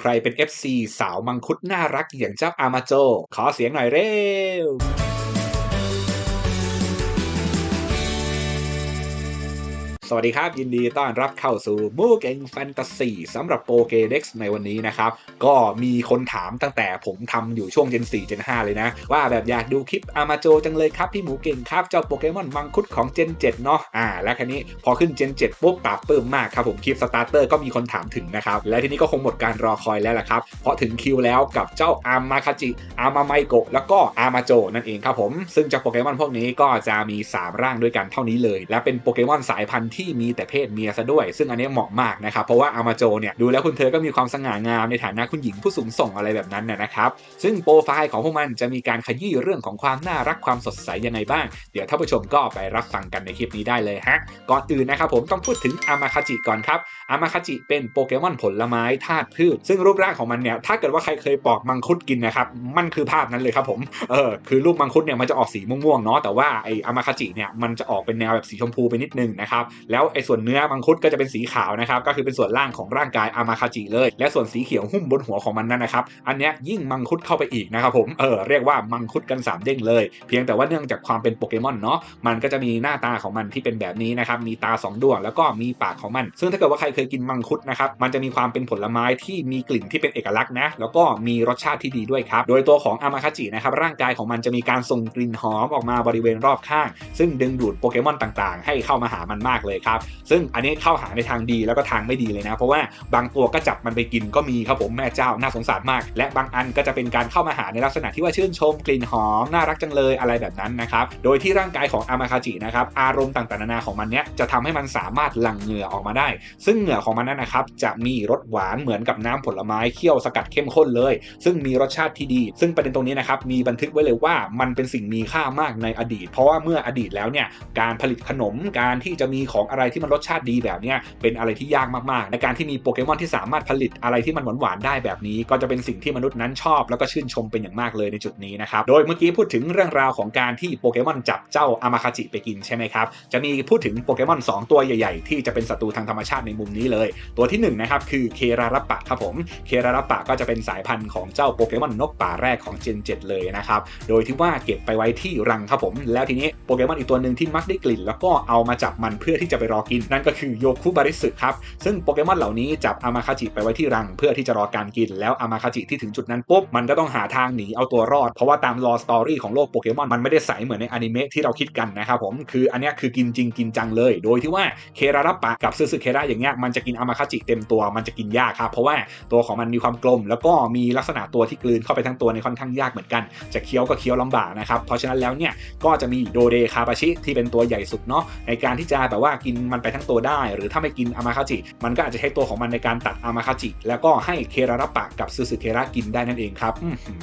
ใครเป็น FC สาวมังคุดน่ารักอย่างเจ้าอามาโจ ขอเสียงหน่อยเร็ว สวัสดีครับ ยินดีต้อนรับเข้าสู่มูเก่งแฟนตาซีสำหรับโปเกเด็กในวันนี้นะครับ ก็มีคนถามตั้งแต่ผมทำอยู่ช่วง Gen 4 Gen 5เลยนะ ว่าแบบอยากดูคลิปอามาโจจังเลยครับ พี่หมูเก่งครับ เจ้าโปเกมอนมังคุดของ Gen 7เนาะอ่า และคันนี้พอขึ้น Gen 7ปุ๊บปราบปลื้มมากครับผมคลิปสตาร์เตอร์ก็มีคนถามถึงนะครับ และทีนี้ก็คงหมดการรอคอยแล้วล่ะครับ เพราะถึงคิวแล้วกับเจ้าอามาคาจิอามาไมโกะแล้วก็อามาโจนั่นเองครับผมซึ่งเจ้าโปเกมอนพวกนี้ก็จะมี 3 ร่างด้วยกันเท่านี้เลย และเป็นโปเกมอนสายพันธุ์ที่มีแต่เพศเมียซะด้วย ซึ่งอันนี้เหมาะมากนะครับ เพราะว่าอามาโจเนี่ยดูแล้วคุณเธอก็มีความสง่างามในฐานะคุณหญิงผู้สูงส่งอะไรแบบนั้นนะนะครับ ซึ่งโปรไฟล์ของพวกมันจะมีการขยี้เรื่องของความน่ารักความสดใสยังไงบ้าง เดี๋ยวท่านผู้ชมก็ไปรับฟังกันในคลิปนี้ได้เลยฮะ ก่อนอื่นนะครับผมต้องพูดถึงอามาคาจิก่อนครับ อามาคาจิเป็นโปเกมอนผลไม้ธาตุพืช ซึ่งรูปร่างของมันเนี่ยถ้าเกิดว่าใครเคยปอกมังคุดกินนะครับ มันคือภาพนั้นเลยครับผม เออ คือลูกมังคุดเนี่ยมันจะออกสีม่วงๆเนาะ แต่ว่าไออามาคาจิเนี่ยมันจะออกเป็นแนวแบบสีชมพูไปนิดนึงนะครับแล้วไอ้ส่วนเนื้อมังคุดก็จะเป็นสีขาวนะครับก็คือเป็นส่วนล่างของร่างกายอามาคาจิเลย และส่วนสีเขียวหุ้มบนหัวของมันนั่นนะครับอันเนี้ยยิ่งมังคุดเข้าไปอีกนะครับผมเออเรียกว่ามังคุดกันสามเด้งเลย เพียงแต่ว่าเนื่องจากความเป็นโปเกมอนเนาะมันก็จะมีหน้าตาของมันที่เป็นแบบนี้นะครับมีตา2ดวงแล้วก็มีปากของมัน ซึ่งถ้าเกิดว่าใครเคยกินมังคุดนะครับมันจะมีความเป็นผลไม้ที่มีกลิ่นที่เป็นเอกลักษณ์นะแล้วก็มีรสชาติที่ดีด้วยครับโดยตัวของอามาคาจินะครับร่างกายของมันจะมีการส่งกลิ่นหอมออกมาบริเวณรอบข้าง ซึ่งดึงดูดโปเกมอนต่างๆ ให้เข้ามาหามันมากเลยครับ ซึ่งอันนี้เข้าหาในทางดีแล้วก็ทางไม่ดีเลยนะ เพราะว่าบางตัวก็จับมันไปกินก็มีครับผมแม่เจ้าน่าสงสารมาก และบางอันก็จะเป็นการเข้ามาหาในลักษณะที่ว่าชื่นชมกลิ่นหอมน่ารักจังเลยอะไรแบบนั้นนะครับ โดยที่ร่างกายของอามาคาจินะครับอารมณ์ต่างๆนานาของมันเนี้ยจะทำให้มันสามารถหลั่งเหงื่อออกมาได้ ซึ่งเหงื่อของมันนั้นนะครับจะมีรสหวานเหมือนกับน้ำผลไม้เคี่ยวสกัดเข้มข้นเลย ซึ่งมีรสชาติที่ดี ซึ่งประเด็นตรงนี้นะครับมีบันทึกไว้เลยว่ามันเป็นสิ่งมีค่ามากในอดีต เพราะว่าเมื่ออดีตแล้วเนี่ยการผลิตขนมการที่จะมีของอะไรที่มันรสชาติดีแบบนี้เป็นอะไรที่ยากมากๆ ในการที่มีโปเกมอนที่สามารถผลิตอะไรที่มันหวานๆได้แบบนี้ ก็จะเป็นสิ่งที่มนุษย์นั้นชอบ แล้วก็ชื่นชมเป็นอย่างมากเลยในจุดนี้นะครับโดยเมื่อกี้พูดถึงเรื่องราวของการที่โปเกมอนจับเจ้าอามาคาจิไปกินใช่ไหมครับจะมีพูดถึงโปเกมอน2 ตัวใหญ่ ๆ ที่จะเป็นศัตรูทางธรรมชาติในมุมนี้เลย ตัวที่1นะครับคือเครารัปปะครับผมเครารัปปะก็จะเป็นสายพันธุ์ของเจ้าโปเกมอนนกป่าแรกของเจน 7 เลยนะครับโดยที่ว่าเก็บไปไว้ที่รังครับผม แล้วทีนี้โปเกมอนอีกตัวหนึ่งที่มักได้กลิ่น แล้วก็เอามาจับมันเพื่อที่จะไปรอกิน นั่นก็คือโยคุบาริสึครับ ซึ่งโปเกมอนเหล่านี้จับอามาคาจิไปไว้ที่รัง เพื่อที่จะรอการกิน แล้วอามาคาจิที่ถึงจุดนั้นปุ๊บมันก็ต้องหาทางหนีเอาตัวรอด เพราะว่าตามลอสตอรี่ของโลกโปเกมอนมันไม่ได้ใสเหมือนในอนิเมะที่เราคิดกันนะครับผมคืออันนี้คือกินจริงกินจังเลย โดยที่ว่าเครารับปะกับซึซึเคระอย่างเงี้ยมันจะกินอามาคาจิเต็มตัวมันจะกินยากครับเพราะว่าตัวของมันมีความกลม แล้วก็มีลักษณะตัวที่กลืนเข้าไปทั้งตัวในค่อนข้างยากเหมือนกัน จะเคี้ยวก็เคี้ยวลำบากนะครับเพราะฉะนั้นแล้วเนี่ยก็จะมีโดเดคาบาชิที่เป็นตัวใหญ่สุดเนาะในการที่จะแบบว่ากินมันไปทั้งตัวได้ หรือถ้าไม่กินอามาคาจิ มันก็อาจจะใช้ตัวของมันในการตัดอามาคาจิ แล้วก็ให้เครารับปะกับซึซึเคระกินได้นั่นเองครับ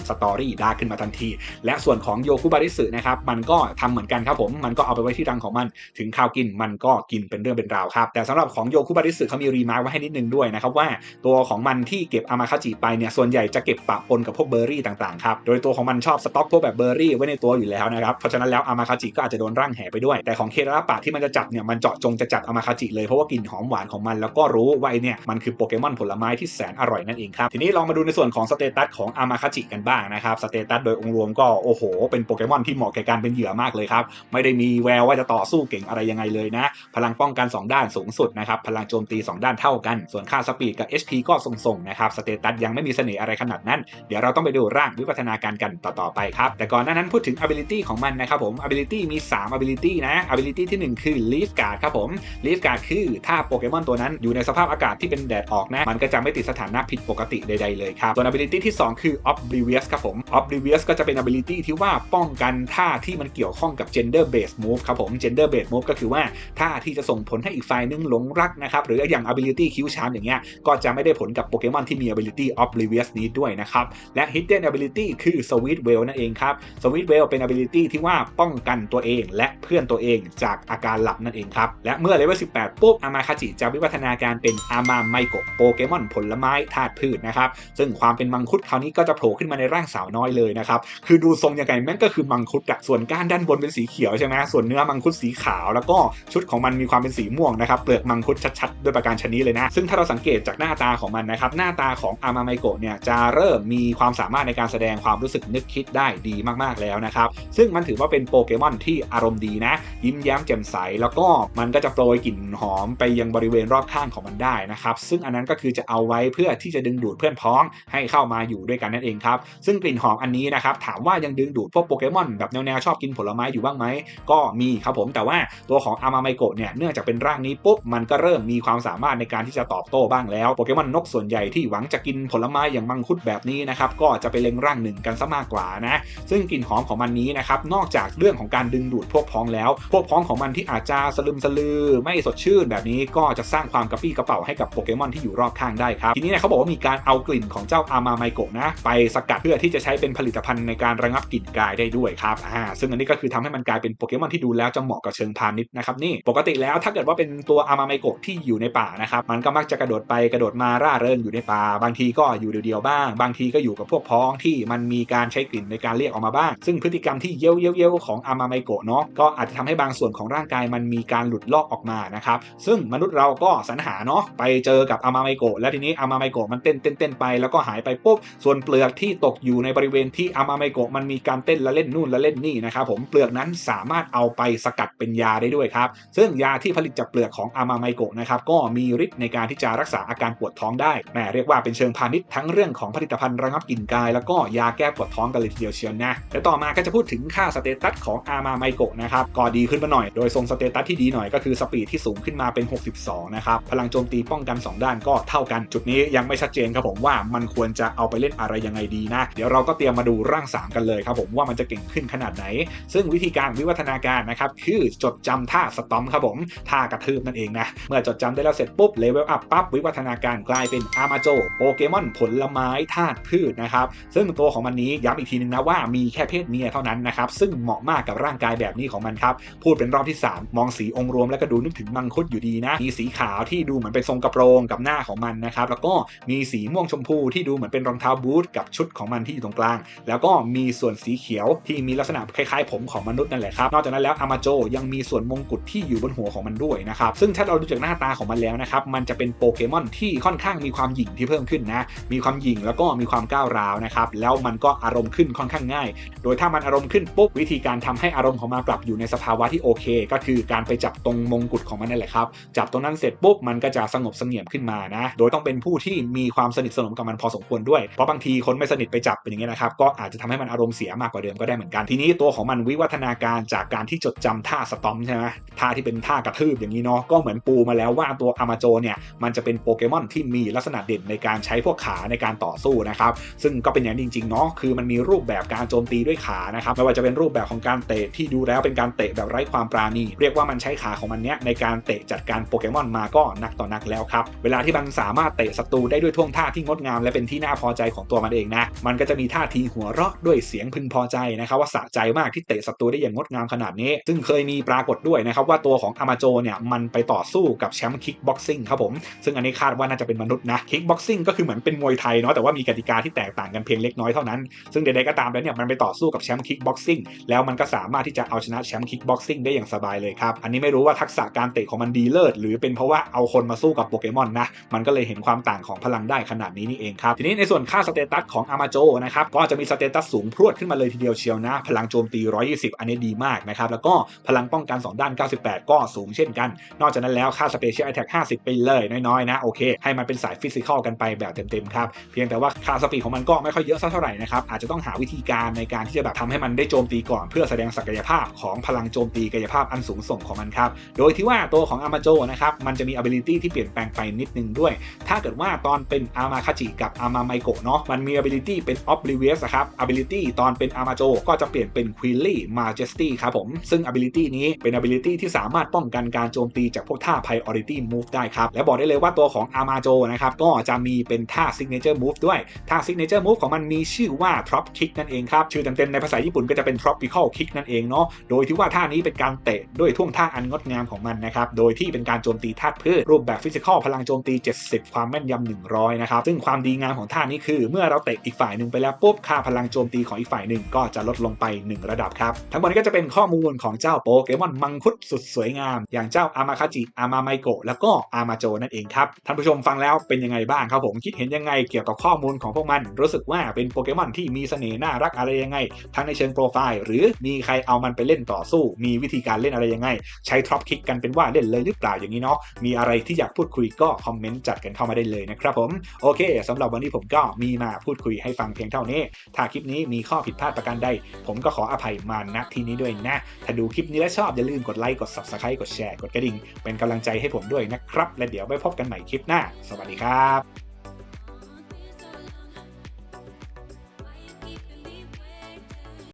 สตอรี่ดาขึ้นมาทันที และส่วนของโยคุบาริสึนะครับมันก็ทำเหมือนกันครับผมมันก็เอาไปไว้ที่รังของมัน ถึงข้าวกินมันก็กินเป็นเรื่องเป็นราวครับแต่สำหรับของโยคุบาริสึเขามีรีมาร์กไว้ให้นิดนึงด้วยนะครับว่าตัวของมันที่เก็บอามาคาจิไปเนี่ยส่วนใหญ่จะเก็บปะปนกับพวกเบอร์รี่ต่างๆครับโดยตัวของมันชอบสต็อกพวกแบบเบอร์รี่ไว้ในตัวอยู่แล้วนะครับเพราะฉะนั้นแล้วอามาคาจิก็อาจจะโดนร่างแห่ไปด้วยแต่ของเคราปะที่มันจะจับเนี่ยมันเจาะจงจะจับอามาคาจิเลยเพราะว่ากลิ่นหอมหวานของมัน แล้วก็รู้ว่าไอเนี่ยมันคือโปเกมอนผลไม้ที่แสนอร่อยนั่นเองครับทีนี้ลองมาดูในส่วนของสเตตัสของอามาคาจิกันบ้างนะครับสเตตัสโดยองค์รวมก็โอ้โห เป็นโปเกมอนที่เหมาะแก่การเป็นเหยื่อมากเลยครับไม่ได้มีแววว่าจะต่อสู้เก่งอะไรยังไงเลยนะ พลังป้องกัน 2 ด้านสูงสุดนะครับพลังโจมตี 2 ด้านเท่ากัน ส่วนค่าสปีดกับ HP ก็ทรงๆนะครับสเตตัสยังไม่มีเสน่ห์อะไรขนาดนั้น เดี๋ยวเราต้องไปดูร่างวิวัฒนาการกันต่อๆไปครับแต่ก่อนหน้านั้นพูดถึง ability ของมันนะครับผม ability มี 3 ability นะ ability ที่ 1 คือ leaf guard ครับผม leaf guard คือถ้าโปเกมอนตัวนั้นอยู่ในสภาพอากาศที่เป็นแดดออกนะ มันก็จะไม่ติดสถานะผิดปกติใดๆเลยครับส่วน ability ที่ 2 คือ oblivious ครับผม oblivious ก็จะเป็น ability ที่ว่าป้องกันท่าที่มันเกี่ยวข้องกับ gender based move ครับผม gender based move ก็คือว่าท่าที่จะส่งผลให้อีกฝ่ายนึงหลงรักนะครับหรืออย่าง ability คิวชามอย่างเงี้ยก็จะไม่ได้ผลกับโปเกมอนที่มี ability oblivious นี้ด้วยนะครับและ hidden ability คือ sweet well นั่นเองครับ sweet well เป็น ability ที่ว่าป้องกันตัวเองและเพื่อนตัวเองจากอาการหลับนั่นเองครับและเมื่อเลเวล 18 ปุ๊บ อามาคาจิจะวิวัฒนาการเป็นอามาไมโกโปเกมอนผลไม้ธาตุพืชนะครับ ซึ่งความเป็นมังคุดคราวนี้ก็จะโผล่ขึ้นมาในร่างสาวน้อยเลยนะครับ คือดูทรงยังไงแม่งก็คือมังคุดอะส่วนก้านด้านบนเป็นสีเขียวใช่ไหมส่วนเนื้อมังคุดสีขาว แล้วก็ชุดของมันมีความเป็นสีม่วงนะครับ เปลือกมังคุดชัดๆด้วยประการชนิดเลยนะ ซึ่งถ้าเราสังเกตจากหน้าตาของมันนะครับ หน้าตาของอามาไมโกเนี่ยจะเริ่มมีความสามารถในการแสดงความรู้สึกนึกคิดได้ดีมากๆแล้วนะครับ ซึ่งมันถือว่าเป็นโปเกมอนที่อารมณ์ดีนะ ยิ้มแย้มแจ่มใส แล้วก็มันก็จะโปรยกลิ่นหอมไปยังบริเวณรอบข้างของมันได้นะครับ ซึ่งอันนั้นก็คือจะเอาไว้เพื่อที่จะดึงดูดเพื่อนพ้องให้เข้ามาอยู่ด้วยกันนั่นเองครับ ซึ่งกลิ่นหอมอันนี้นะครับถามว่ายังดึงดูดพวกโปเกมอนแบบแนวๆชอบกินผลไม้อยู่บ้างไหมก็มีครับผมแต่ว่าตัวของอามาไมโกะเนี่ยเนื่องจากเป็นร่างนี้ปุ๊บมันก็เริ่มมีความสามารถในการที่จะตอบโต้บ้างแล้วโปเกมอนนกส่วนใหญ่ที่หวังจะกินผลไม้อย่างมังคุดแบบนี้นะครับก็จะไปเล็งร่างหนึ่งกันซะมากกว่านะซึ่งกลิ่นหอมของมันนี้นะครับนอกจากเรื่องของการดึงดูดพวกพ้องแล้ว พวกพ้องของมันที่อาจจะสลึมสลือไม่สดชื่นแบบนี้ก็จะสร้างความกระปี้กระเป๋าให้กับโปเกมอนที่อยู่รอบข้างได้ครับทีนี้เนี่ยเขาบอกว่ามีการเอากลิ่นของเจ้าอามาไมโกะนะไปสกัดเพื่อที่จะใช้เป็นผลิตภัณฑ์ในการระงับกลิ่นกายได้ด้วยครับอ่าซึ่งอันนี้ก็คือทำให้มันกลายเป็นโปเกมอนที่ดูแล้วจะเหมาะกับเชิงพาณิชย์นะครับนี่ปกติแล้วถ้าเกิดว่าเป็นตัวอามาไมโกะที่อยู่ในป่านะครับมันก็มักจะกระโดดไปกระโดดมาร่าเริงอยู่ในป่า บางทีก็อยู่เดียวๆบ้าง บางทีก็อยู่กับพวกพ้องที่มันมีการใช้กลิ่นในการเรียกออกมาบ้าง ซึ่งพฤติกรรมที่เย้ยวเย้ยวๆของอามาไมโกะเนาะก็อาจจะทำให้บางส่วนของร่างกายมันมีการหลุดลอกออกมานะครับ ซึ่งมนุษย์เราก็สรรหาเนาะไปเจอกับอามาไมโกะแล้วทีนี้อามาไมโกะมันเต้นเต้นเต้นไปแล้วก็หายไปปุ๊บส่วนเปลือกที่ตกอยู่ในบริเวณที่อามาไมโกะมันมีการเต้นละเล่นนู่นละเล่นนี่นะครับผมเปลือกนั้นสามารถเอาไปสกัดเป็นยาได้ด้วยครับ ซึ่งยาที่ผลิตจากเปลือกของอามาไมโกะนะครับก็มีฤทธิ์ในการที่จะรักษาอาการปวดท้องได้แหมเรียกว่าเป็นเชิงพาณิชย์ทั้งเรื่องของผลิตภัณฑ์ระงับกลิ่นกาย แล้วก็ยาแก้ปวดท้องกันเลยทีเดียวเชียวนะและต่อมาก็จะพูดถึงค่าสเตตัสของอามาไมโกะนะครับก็ดีขึ้นมาหน่อยโดยทรงสเตตัสที่ดีหน่อยก็คือสปีดที่สูงขึ้นมาเป็น 62 นะครับ พลังโจมตีป้องกัน 2 ด้านก็เท่ากัน จุดนี้ยังไม่ชัดเจนครับผมว่ามันควรจะเอาไปเล่นอะไรยังไงดีนะ เดี๋ยวเราก็เตรียมมาดูร่าง 3 กันเลยครับผมว่ามันจะเก่งขึ้นขนาดไหน ซึ่งวิธีการวิวัฒนาการนะครับ คือจดจำท่าสตอมครับผมท่ากระทืบนั่นเองนะ เมื่อจดจำได้แล้วเสร็จปุ๊บเลเวลอัพปั๊บวิวัฒนาการกลายเป็นอามาโจโปเกมอนผลไม้ธาตุพืชนะครับซึ่งตัวของมันนี้ย้ำอีกทีนึงนะว่ามีแค่เพศเมียเท่านั้นนะครับซึ่งเหมาะมากกับร่างกายแบบนี้ของมันครับพูดเป็นรอบที่ 3 มองสีองค์รวมแล้วก็ดูนึกถึงมังคุดอยู่ดีนะ มีสีขาวที่ดูเหมือนเป็นทรงกระโปรงกับหน้าของมันนะครับ แล้วก็มีสีม่วงชมพูที่ดูเหมือนเป็นรองเท้าบูทกับชุดของมันที่อยู่ตรงกลาง แล้วก็มีส่วนสีเขียวที่มีลักษณะคล้ายๆ ผมของมนุษย์นั่นแหละครับ นอกจากนั้นแล้วอามาโจยังมีส่วนมงกุฎที่อยู่บนหัวของมันด้วยนะครับ ซึ่งถ้าเราดูจากหน้าตาของมันแล้วนะครับ มันจะเป็นโปเกมอนที่ค่อนข้างมีความหยิ่งที่เพิ่มขึ้นนะ มีความหยิ่งแล้วก็มีความก้าวร้าวนะครับ แล้วมันก็อารมณ์ขึ้นค่อนข้างง่าย โดยถ้ามันอารมณ์ขึ้นปุ๊บวิธีการทำให้อารมณ์ของมันปรับอยู่ในสภาวะที่โอเค ก็คือการไปจับตรงมงกุฎของมันนั่นแหละครับ จับตรงนั้นเสร็จปุ๊บมันก็จะสงบเสงี่ยมขึ้นมานะ โดยต้องเป็นผู้ที่มีความสนิทสนมกับมันพอสมควรด้วย เพราะบางทีคนไม่สนิทไปจับเป็นอย่างเงี้ยนะครับ ก็อาจจะทำให้มันอารมณ์เสียมากกว่าเดิมก็ได้เหมือนกัน ทีนี้ตัวของมันวิวัฒนาการจากการที่จดจำท่าสตอมใช่ไหมท่าที่เป็นท่ากระทืบอย่างนี้เนาะ ก็เหมือนปูมาแล้วว่าตัวอามาโจเนี่ย มันจะเป็นโปเกมอนที่มีลักษณะเด่นในการใช้พวกขาในการต่อสู้นะครับ ซึ่งก็เป็นอย่างนั้จริงๆเนาะ คือมันมีรูปแบบการโจมตีด้วยขานะครับ ไม่ว่าจะเป็นรูปแบบของการเตะที่ดูแล้วเป็นการเตะแบบไร้ความปราณี เรียกว่ามันใช้ขาของมันเนี้ยในการเตะจัดการโปเกมอนมาก็นักต่อนักแล้วครับเวลาที่มันสามารถเตะศัตรูได้ด้วยท่วงท่าที่งดงามและเป็นที่น่าพอใจของตัวมันเองนะมันก็จะมีท่าทีหัวเราะด้วยเสียงพึงพอใจนะครับว่าสะใจมากที่เตะศัตรูได้อย่างงดงามขนาดนี้ ซึ่งเคยมีปรากฏด้วยนะครับว่าตัวของอามาโจเนี่ยมันไปต่อสู้กับแชมป์คิกบ็อกซิ่งครับผมซึ่งอันนี้คาดว่าน่าจะเป็นมนุษย์นะคิกบ็อกซิ่งก็คือเหมือนเป็นมวยไทยเนาะแต่ว่ามีกติกาที่แตกต่างกันเพียงเล็กน้อยเท่านั้น ซึ่งใดๆก็ตามแล้วเนี่ยมันไปต่อสู้กับแชมป์คิกบ็อกซิ่งแล้วมันก็สามารถที่จะเอาชนะแชมป์คิกบ็อกซิ่งได้อย่างสบายเลยครับอันนี้ไม่รู้ว่าทักษะการเตะของมันดีเลิศหรือเป็นเพราะว่าเอาคนมาสู้กับโปเกมอนนะ มันก็เลยเห็นความต่างของพลังได้ขนาดนี้นี่เองครับ ทีนี้ในส่วนค่าสเตตัสของอามาโจนะครับก็จะมีสเตตัสสูงพรวดขึ้นมาเลยทีเดียวเชียวนะ พลังโจมตี 120 อันนี้ดีมากนะครับแล้วก็พลังป้องกัน 2 ด้าน 98 ก็สูงเช่นกัน นอกจากนั้นแล้วค่าสเปเชียล a t แท c 50 ไปเลยน้อยๆนะโอเค ให้มันเป็นสายฟิสิกอลกันไปแบบเต็มๆครับเพียงแต่ว่าค่าสปีดของมันก็ไม่ค่อยเยอะสักเท่าไหร่นะครับอาจจะต้องหาวิธีการในการที่จะแบบทำให้มันได้โจมตีก่อนเพื่อแสดงศักยภาพของพลังโจมตีกายภาพอันสูงส่งของมันครับโดยที่ว่าตัวของอามาโจนะครับมันจะมี ability ที่เปลี่ยนแปลงไปนิดนึงด้วย ถ้าเกิดว่าตอนเป็นอามาคาจิกับอามาไมโกะเนาะมันมี ability เป็น oblivious ครับ ability ตอนเป็นอามาโจก็จะเปลี่ยนเป็น quilly majesty ครับผม ซึ่ง ability นี้เป็น ability ที่สามารถป้องกันการโจมตีจากพวกท่า priority move ได้ครับ และบอกได้เลยว่าตัวของอามาโจนะครับก็จะมีเป็นท่า signature move ด้วย ท่า signature move ของมันมีชื่อว่า drop kick นั่นเองครับ ชื่อเต็มๆในภาษาญี่ปุ่นก็จะเป็น tropical kick นั่นเองเนาะ โดยที่ว่าท่านี้เป็นการเตะด้วยท่วงท่าอันงดงามของมันนะครับ โดยที่เป็นการโจมตีธาตุพืชรูปแบบฟิสิกอลพลังโจมตี 70 ความแม่นยำ100 นะครับ ซึ่งความดีงามของท่านี้คือ เมื่อเราเตะอีกฝ่ายหนึ่งไปแล้วปุ๊บค่าพลังโจมตีของอีกฝ่ายหนึ่งก็จะลดลงไป 1 ระดับครับ ทั้งหมดนี้ก็จะเป็นข้อมูลของเจ้าโปเกมอนมังคุดสุดสวยงาม อย่างเจ้าอามาคาจิอามาไมโกะแล้วก็อามาโจนั่นเองครับท่านผู้ชมฟังแล้วเป็นยังไงบ้างครับผมคิดเห็นยังไงเกี่ยวกับข้อมูลของพวกมัน รู้สึกว่าเป็นโปเกมอนที่มีเสน่ห์น่ารักอะไรยังไง ทั้งในเชิงโปรไฟล์หรือมีใครเอามันไปเล่นต่อสู้ มีวิธีการเล่นอะไรยังไง ใช้ทรอปคลิกกันเป็นว่าเล่นเลยหรือเปล่าอย่างนี้เนาะมีอะไรที่อยากพูดคุยก็คอมเมนต์จัดกันเข้ามาได้เลยนะครับผมโอเคสำหรับวันนี้ผมก็มีมาพูดคุยให้ฟังเพียงเท่านี้ ถ้าคลิปนี้มีข้อผิดพลาดประการใดผมก็ขออภัยมาณที่นี้ด้วยนะ ถ้าดูคลิปนี้แล้วชอบอย่าลืมกดไลค์กด subscribe กดแชร์กดกระดิ่งเป็นกำลังใจให้ผมด้วยนะครับ และเดี๋ยวไปพบกันใหม่คลิปหน้า สวัสดีครับ